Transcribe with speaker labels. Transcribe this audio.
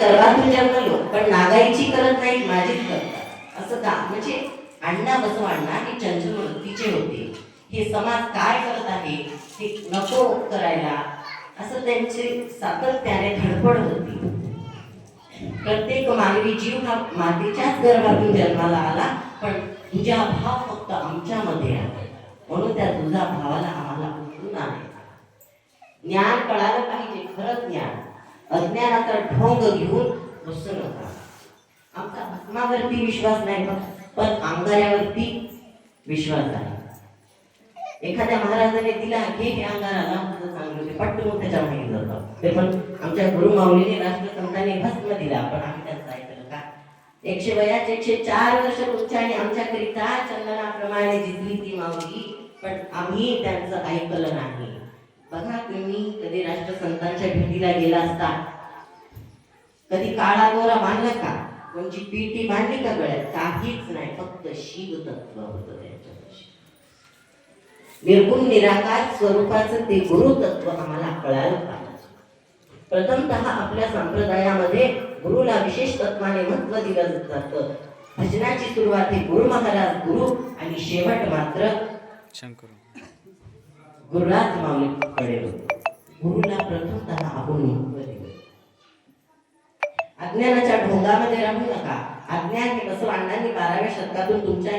Speaker 1: सर्वातून जन्मलो म्हणजे पण नागाईची करत नाही माझीच करतात. असं का? म्हणजे अण्णा बसवांना हे चंचल वृत्तीचे होते. हे समाज काय करत आहे हे नको करायला. असं त्यांचे सातत्याने धडपड होती. प्रत्येक मानवी जीव हा मातेच्याच गर्भातून जन्माला आला पण तुझा भाव फक्त आमच्यामध्ये आहे. म्हणून त्या तुझा भावाला आम्हाला उठून आणायचा. ज्ञान कळालं पाहिजे खरं ज्ञान. अज्ञानाचा ढोंग घेऊन बसू नका आमचा आत्मावरती विश्वास नाही पण अंगाऱ्यावरती विश्वास आहे. एखाद्या महाराजाने दिला घे हे अंगाराला चांगलं होते. पट्ट त्याच्यामागे जातं ते पण आमच्या गुरुमाऊलीने राष्ट्रसंतांनी भस्म दिला पण आम्ही त्यांचं ऐकलं का? एकशे वयाचे एकशे चार वर्ष तुमच्याने आमच्याकरिता चंदनाप्रमाणे जिंकली ती माऊली पण आम्ही त्यांचं ऐकलं नाही. बघा तुम्ही कधी राष्ट्रसंतांच्या भेटीला गेला असता कधी काळा गोरा मानला का? कोणची पीटी मांडली का गळ्यात? काहीच नाही फक्त शिव तत्व होत त्यांच्यापाशी. निर्गुण निराकार स्वरूपाचं ते गुरु तत्व आम्हाला कळायला पाहिजे. प्रथमतः आपल्या संप्रदायामध्ये गुरुला विशेष तत्वाने महत्त्व दिलं जातं. भजनाची सुरुवात ही गुरु महाराज गुरु आणि शेवट मात्र
Speaker 2: शंकर
Speaker 1: गुरुराज माऊलीकडे होतो. गुरुला प्रथमतः आपण महत्त्व दिलं अज्ञानाच्या ढोंगामध्ये राहू नका. अज्ञान हे बसव बाराव्या शतकातून तुमच्या